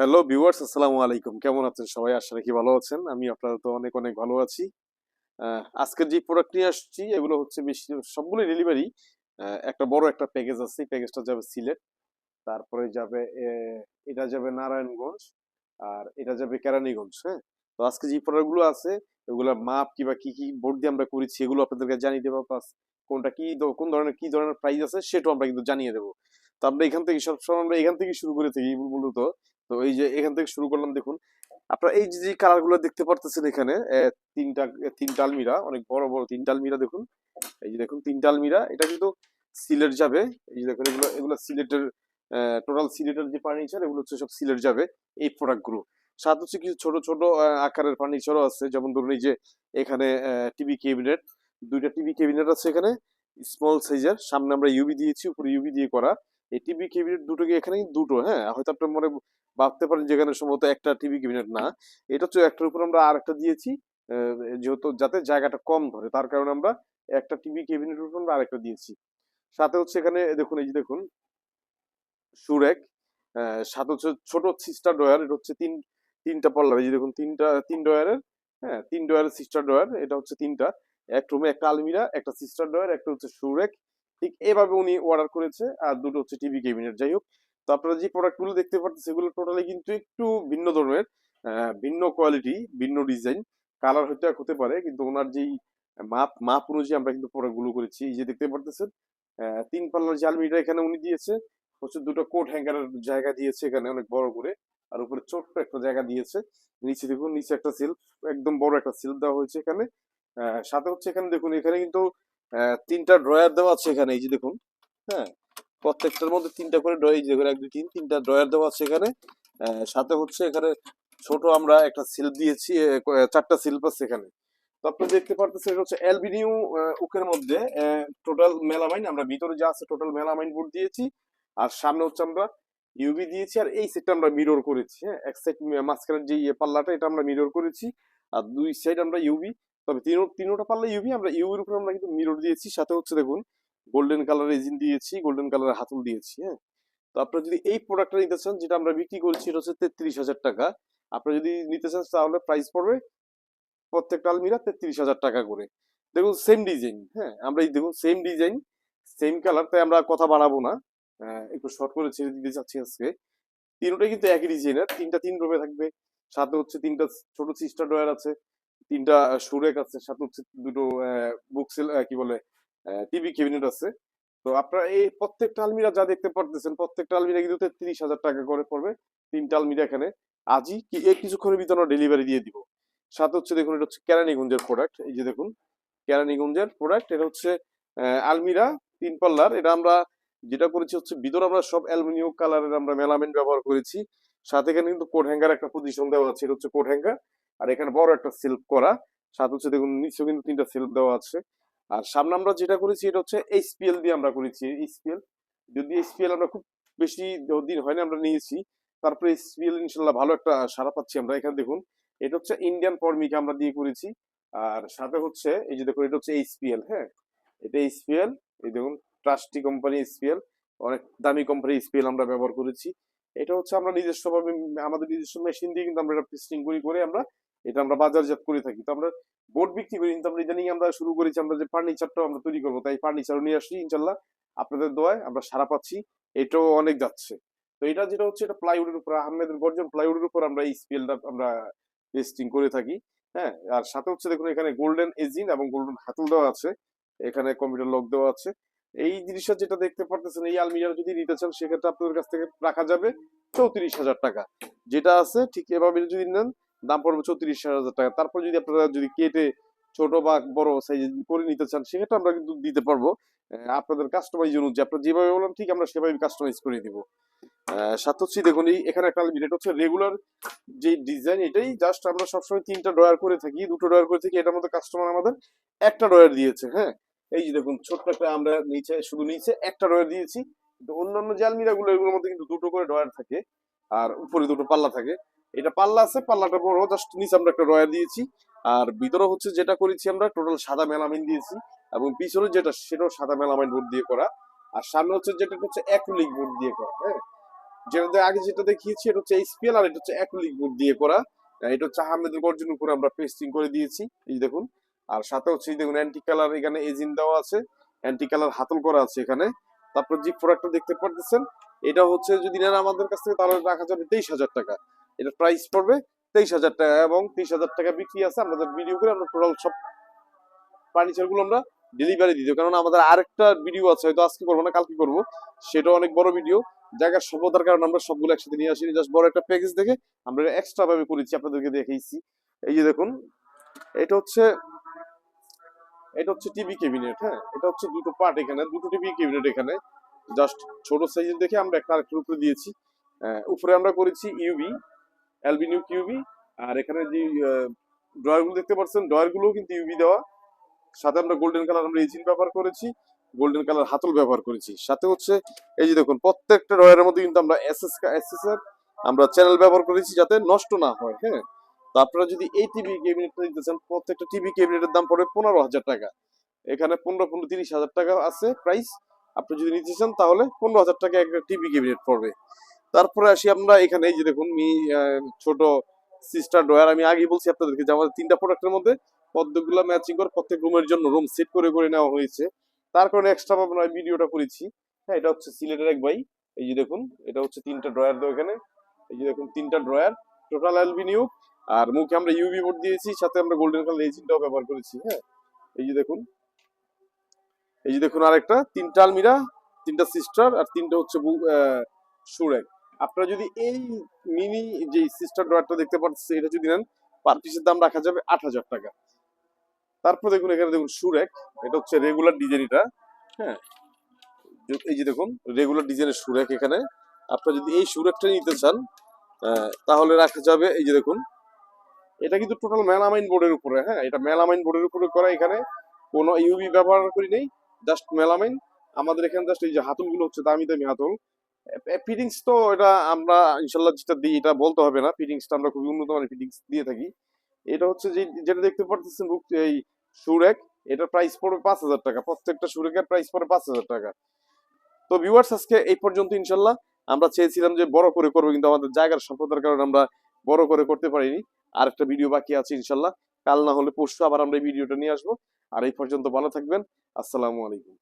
Hello viewers আসসালামু আলাইকুম। কেমন আছেন সবাই? আশা রাখি ভালো আছেন। আমি, আপনারা তো অনেক অনেক ভালো আছি। আজকের যে প্রোডাক্ট নিয়ে আসছি, এগুলো হচ্ছে বেশি সবগুলো ডেলিভারি একটা বড় একটা প্যাকেজ আছে। প্যাকেজটা যাবে সিলেট, তারপরে যাবে এটা যাবে নারায়ণগঞ্জ, আর এটা যাবে কেরানীগঞ্জ হ্যাঁ? তো আজকে যে প্রোডাক্টগুলো আছে, এগুলোর মাপ কিবা কি কি বোর্ড দিয়ে আমরা করেছি, এগুলো আপনাদেরকে জানিয়ে দেবো। প্লাস কোনটা কি কোন ধরনের, কি ধরনের প্রাইস আছে, সেটাও আমরা কিন্তু জানিয়ে দেবো। তো আমরা এখান থেকে সবসময় আমরা এখান থেকে শুরু করে থাকি মূলত। তো এই যে এখান থেকে শুরু করলাম, দেখুন। আপনারা এই যে কালারগুলো দেখতে পারতেছেন এখানে তিনটা তিনটা আলমিরা অনেক বড় বড় তিনটা আলমিরা দেখুন। এই যে দেখুন তিনটা আলমিরা এটা কিন্তু সিলেট যাবে। এই যে দেখুন, এগুলো এগুলো সিলেটের টোটাল সিলেটের যে ফার্নিচার, এগুলো হচ্ছে সব সিলেট যাবে এই প্রোডাক্টগুলো সাথে হচ্ছে কিছু ছোট ছোট আকারের ফার্নিচারও আছে। যেমন ধরুন, এই যে এখানে টিভি ক্যাবিনেট, দুইটা টিভি ক্যাবিনেট আছে এখানে, স্মল সাইজের। সামনে আমরা ইউবি দিয়েছি, উপরে ইউবি দিয়ে করা। এই টিভি ক্যাবিনেট দুটো কি এখানে দুটো হ্যাঁ? হয়তো আপনার মনে ভাবতে পারেন যেখানে সম্ভবত একটা টিভি ক্যাবিনেট না। এটা হচ্ছে একটার উপর আমরা আর একটা দিয়েছি যেহেতু যাতে জায়গাটা কম ধরে, তার কারণে আমরা একটা টিভি ক্যাবিনেটের উপর আমরা আরেকটা দিয়েছি। সাথে হচ্ছে এখানে দেখুন, এই যে দেখুন, সুরেক সাথে হচ্ছে ছোট সিস্টার ডয়ার এটা হচ্ছে তিন, তিনটা পাল্লার, এই যে দেখুন, তিনটা, তিন ডয়ারের হ্যাঁ তিন ডয়ারের সিস্টার ডয়ার এটা হচ্ছে তিনটা। এক রুমে একটা আলমিরা, একটা সিস্টার ডয়ার একটা হচ্ছে সুরেক ঠিক এভাবে উনি অর্ডার করেছে। আর দুটো হচ্ছে টিভি ক্যাবিনেট যাই হোক। তো আপনারা যে প্রোডাক্টগুলো দেখতে পাচ্ছেন সেগুলো টোটালি কিন্তু একটু ভিন্ন ধরনের ভিন্ন কোয়ালিটি ভিন্ন ডিজাইন কালার হয়তো এক হতে পারে, কিন্তু ওনার যেই মাপ মাপ অনুযায়ী আমরা কিন্তু প্রোডাক্টগুলো করেছি। এই যে দেখতে পারতেছেন তিন পাল্লার যে এখানে উনি দিয়েছে। হচ্ছে দুটো কোট হ্যাঙ্গারের জায়গা দিয়েছে এখানে অনেক বড় করে। আর উপরে ছোট্ট একটা জায়গা দিয়েছে। নিচে দেখুন, নিচে একটা সিল্ক একদম বড় একটা সিল্ক দেওয়া হয়েছে এখানে। সাথে হচ্ছে এখানে দেখুন, এখানে কিন্তু তিনটা ড্রয়ার দেওয়া আছে এখানে, এই যে দেখুন হ্যাঁ? প্রত্যেকটার মধ্যে তিনটা করে ড্রয়ার এই যে দেখুন, এক, দুই, তিন, তিনটা ড্রয়ার দেওয়া আছে এখানে। সাথে হচ্ছে এখানে ছোট আমরা একটা সিল্ক দিয়েছি চারটা সিল্প আছে এখানে। তো আপনি দেখতে পারতেছেন এটা হচ্ছে অ্যালবিনিউ উকের মধ্যে টোটাল মেলামাইন আমরা ভিতরে যা আছে টোটাল মেলামাইন বোর্ড দিয়েছি, আর সামনে হচ্ছে আমরা ইউবি দিয়েছি, আর এই সেটটা আমরা মিরর করেছি হ্যাঁ? এক সাইড মাঝখানের যে ইয়ে পাল্লাটা, এটা আমরা মিরর করেছি, আর দুই সাইড আমরা ইউবি তবে তিনো তিনোটা পাল্লা ইউভি আমরা ইউবির উপর আমরা কিন্তু মিরর দিয়েছি। সাথে হচ্ছে দেখুন গোল্ডেন কালার রেজিন দিয়েছি গোল্ডেন কালারের হাতল দিয়েছি হ্যাঁ? তো আপনারা যদি এই প্রোডাক্টটা নিতে চান যেটা আমরা বিক্রি করছি এটা হচ্ছে তেত্রিশ হাজার টাকা। আপনারা যদি নিতে চান তাহলে প্রাইস পড়বে প্রত্যেকটা আলমিরা তেত্রিশ হাজার টাকা করে। দেখুন সেম ডিজাইন হ্যাঁ? আমরা এই দেখুন সেম ডিজাইন সেম কালার তাই আমরা কথা বাড়াবো না। আহ, একটু শর্ট করে ছেড়ে দিতে চাচ্ছি আজকে। তিনটাই কিন্তু একই ডিজাইনের তিনটা তিন রুমে থাকবে। সাথে হচ্ছে তিনটা ছোট সিস্টার ডয়ার আছে। তিনটা সুরেক আছে সাথে হচ্ছে দুটো বুকসেল কি বলে টিভি ক্যাবিনেট আছে। তো আপনারা এই প্রত্যেকটা আলমিরা যা দেখতে পারতেছেন, প্রত্যেকটা আলমিরা কিন্তু তিরিশ হাজার টাকা করে পড়বে, তিনটা আলমিরা এখানে। আজই কি এই কিছুক্ষণের ভিতরে ডেলিভারি দিয়ে দিব। সাথে হচ্ছে দেখুন, এটা হচ্ছে কেরানীগঞ্জের প্রোডাক্ট এই যে দেখুন, কেরানীগঞ্জের প্রোডাক্ট এটা হচ্ছে আলমিরা তিন পাল্লার। এটা আমরা যেটা করেছি হচ্ছে, ভিতরে আমরা সব অ্যালুমিনিয়াম কালারের আমরা মেলামেন্ট ব্যবহার করেছি। সাথে এখানে কিন্তু কোট হ্যাঙ্গার একটা পজিশন দেওয়া আছে, এটা হচ্ছে কোট হ্যাঙ্গার আর এখানে বড় একটা সিল্ক করা, সাথে হচ্ছে দেখুন নিচেও কিন্তু তিনটা সিল্ক দেওয়া আছে। আর সামনে আমরা যেটা করেছি, এটা হচ্ছে এইচপিএল দিয়ে আমরা করেছি এইচপিএল যদি এইচপিএল আমরা খুব বেশি দিন হয়নি আমরা নিয়েছি, তারপরে এইচপিএল ইনশাল্লাহ ভালো একটা সারা পাচ্ছি আমরা এখানে দেখুন। এটা হচ্ছে ইন্ডিয়ান পরমিকে আমরা দিয়ে করেছি, আর সাথে হচ্ছে, এই যে দেখুন, এটা হচ্ছে এইচপিএল হ্যাঁ? এটা এইচপিএল এই দেখুন ট্রাস্টি কোম্পানি এইচপিএল অনেক দামি কোম্পানি এইচপিএল আমরা ব্যবহার করেছি। এটা হচ্ছে আমরা নিজস্বভাবে আমাদের নিজস্ব মেশিন দিয়ে কিন্তু আমরা এটা পিস্টিং করি, করে আমরা এটা আমরা বাজারজাত করে থাকি। তো আমরা বোর্ড বিক্রি করি, কিন্তু আমরা ইদানিং আমরা শুরু করেছি আমরা যে ফার্নিচারটাও আমরা তৈরি করব। তাই ফার্নিচারও নিয়ে আসি ইনশাল্লাহ আপনাদের দোয়ায় আমরা সারা পাচ্ছি, এটাও অনেক যাচ্ছে। তো এটা যেটা হচ্ছে, এটা প্লাইউডের উপর, আহমেদের গর্জন প্লাইউডের উপর আমরা এই স্পেলটা আমরা টেস্টিং করে থাকি হ্যাঁ? আর সাথে হচ্ছে দেখুন, এখানে গোল্ডেন এজিন এবং গোল্ডেন হাতল দেওয়া আছে, এখানে কম্পিউটার লক দেওয়া আছে। এই জিনিসটা যেটা দেখতে পারতেছেন, এই আলমিরা যদি নিতে চান, সেক্ষেত্রে আপনাদের কাছ থেকে রাখা যাবে চৌত্রিশ হাজার টাকা। যেটা আছে, ঠিক এভাবে যদি নেন, দাম পড়বে চৌত্রিশ হাজার টাকা। তারপর যদি আপনারা যদি কেটে ছোট বা বড় সাইজ করে নিতে চান, সেক্ষেত্রে আমরা কিন্তু দিতে পারব। আপনাদের কাস্টমাইজ অনুযায়ী আপনারা যেভাবে বললাম, ঠিক আমরা সেভাবে কাস্টমাইজ করে দিব। সাথে হচ্ছে দেখুন, এই এখানে একটা এটা হচ্ছে রেগুলার যে ডিজাইন এটাই জাস্ট আমরা সবসময় তিনটা ড্রয়ার করে থাকি, দুটো ড্রয়ার করে থাকি, এটার মধ্যে কাস্টমার আমাদের একটা ড্রয়ার দিয়েছে হ্যাঁ? এই যে দেখুন, ছোট্ট একটা আমরা নিচে, শুধু নিচে একটা ড্রয়ার দিয়েছি, কিন্তু অন্যান্য যে আলমিরা গুলো, এগুলোর মধ্যে কিন্তু দুটো করে ড্রয়ার থাকে, আর উপরে দুটো পাল্লা থাকে। এটা পাল্লা আছে, পাল্লাটা বড় জাস্ট নিচে আমরা একটা ড্রয়ার দিয়েছি, আর ভিতরে হচ্ছে যেটা করেছি আমরা টোটাল সাদা মেলামিন দিয়েছি, এবং পিছনে যেটা, সেটাও সাদা মেলামাইন বোর্ড দিয়ে করা, আর সামনে হচ্ছে যেটা হচ্ছে অ্যাক্রিলিক বোর্ড দিয়ে করা হ্যাঁ? যেটা আগে যেটা দেখিয়েছি, এটা হচ্ছে এইচপিএল আর এটা হচ্ছে অ্যাক্রিলিক বোর্ড দিয়ে করা এটা হচ্ছে আহমেদের গর্জন উপরে আমরা পেস্টিং করে দিয়েছি, এই দেখুন আর সাথে হচ্ছে দেখুন অ্যান্টি কালার এখানে এজিন দেওয়া আছে অ্যান্টি কালার হাতল করা আছে এখানে। তারপর যে প্রোডাক্টটা দেখতে পারতেছেন, এটা হচ্ছে যদি নেন আমাদের কাছ থেকে, তাহলে রাখা যাবে তেইশ হাজার টাকা। এটা প্রাইস পড়বে তেইশ হাজার টাকা এবং তেইশ হাজার টাকা বিক্রি আছে। আমাদের ভিডিও করে আমরা টোটাল সব ফার্নিচারগুলো আমরা ডেলিভারি দিতে কারণ আমাদের আরেকটা ভিডিও আছে, হয়তো আজকে করব না, কালকে করব। সেটা অনেক বড় ভিডিও জায়গার সভ্যতার কারণে আমরা সবগুলো একসাথে নিয়ে আসিনি। জাস্ট বড় একটা প্যাকেজ দেখে আমরা এক্সট্রা ভাবে করেছি, আপনাদেরকে দেখাইছি। এই যে দেখুন, এটা হচ্ছে এটা হচ্ছে টিভি ক্যাবিনেট হ্যাঁ? এটা হচ্ছে দুটো পার্ট এখানে, দুটো টিভি ক্যাবিনেট এখানে। জাস্ট ছোট সাইজের দেখে আমরা একটা আরেকটার উপরে দিয়েছি। উপরে আমরা করেছি ইউবি অ্যালবিনিউ কিউবি আর এখানে যে ড্রয়ারগুলো দেখতে পাচ্ছেন ড্রয়ারগুলো কিন্তু ইউবি দেওয়া। সাথে আমরা গোল্ডেন কালার আমরা ইঞ্জিন ব্যবহার করেছি গোল্ডেন কালার হাতল ব্যবহার করেছি। সাথে হচ্ছে, এই যে দেখুন, প্রত্যেকটা ড্রয়ারের মধ্যে কিন্তু আমরা এসএস এসএসআর আমরা চ্যানেল ব্যবহার করেছি যাতে নষ্ট না হয় হ্যাঁ? তো আপনারা যদি এই টিভি ক্যাবিনেটটা নিতে চান প্রত্যেকটা টিভি ক্যাবিনেটের দাম পড়বে পনেরো হাজার টাকা। এখানে পনেরো পনেরো তিরিশ হাজার টাকা আছে প্রাইস আপনি যদি নিতে চান, তাহলে পনেরো হাজার টাকা একটা টিভি ক্যাবিনেট পড়বে। তারপরে আসি আমরা এখানে, এই যে দেখুন, মি ছোট সিস্টার ড্রয়ার আমি আগেই বলছি আপনাদেরকে যে আমাদের তিনটা প্রোডাক্টের মধ্যে পদ্মগুলো ম্যাচিং করে প্রত্যেক রুমের জন্য রুম সেট করে করে নেওয়া হয়েছে। তার কারণে এক্সট্রা আমরা ভিডিওটা করেছি। হ্যাঁ এটা হচ্ছে সিলেটের এক ভাই। এই যে দেখুন, এটা হচ্ছে তিনটা ড্রয়ার দেওয়া এখানে। এই যে দেখুন, তিনটা ড্রয়ার টোটাল অ্যালবিনিউ আর মুখে আমরা ইউভি বোর্ড দিয়েছি, সাথে আমরা গোল্ডেন কালার এজিনটাও ব্যবহার করেছি হ্যাঁ? এই যে দেখুন। এই যে দেখুন আরেকটা, তিনটা আলমিরা, তিনটা সিস্টার আর তিনটা হচ্ছে সুরেক আপনারা যদি এই মিনি যে সিস্টার ড্রয়ারটা দেখতে পাচ্ছেন এটা যদি নেন পার পিসের দাম রাখা যাবে আট হাজার টাকা। তারপর দেখুন এখানে দেখুন সুরেক এটা হচ্ছে রেগুলার ডিজাইন এটা হ্যাঁ? এই যে দেখুন রেগুলার ডিজাইনের সুরেক এখানে। আপনারা যদি এই সুরেকটা নিতে চান তাহলে রাখা যাবে, এই যে দেখুন এটা কিন্তু টোটাল মেলামাইন বোর্ডের উপরে হ্যাঁ? এটা মেলামাইন বোর্ডের উপরে করা এখানে। কোনো ইউভি ব্যবহার করি নেই জাস্ট মেলামাইন আমাদের এখানে জাস্ট এই যে হাতলগুলো হচ্ছে দামি দামি হাতল। ফিটিংস তো এটা আমরা ইনশাল্লাহ যেটা দিই, এটা বলতে হবে না। ফিটিংসটা আমরা খুবই উন্নত মানের ফিটিংস দিয়ে থাকি। এটা হচ্ছে যে, যেটা দেখতে পারতেছেন এই সুরেক, এটার প্রাইস পড়বে পাঁচ হাজার টাকা। প্রত্যেকটা সুরেকের প্রাইস পড়বে পাঁচ হাজার টাকা। তো ভিউয়ার্স আজকে এই পর্যন্ত ইনশাল্লাহ। আমরা চেয়েছিলাম যে বড় করে করব, কিন্তু আমাদের জায়গার স্বল্পতার কারণে আমরা বড় করে করতে পারিনি। আর একটা ভিডিও বাকি আছে ইনশাল্লাহ। কাল না হলে পরশু আবার আমরা এই ভিডিওটা নিয়ে আসব। আর এই পর্যন্ত ভালো থাকবেন। আসসালামু আলাইকুম।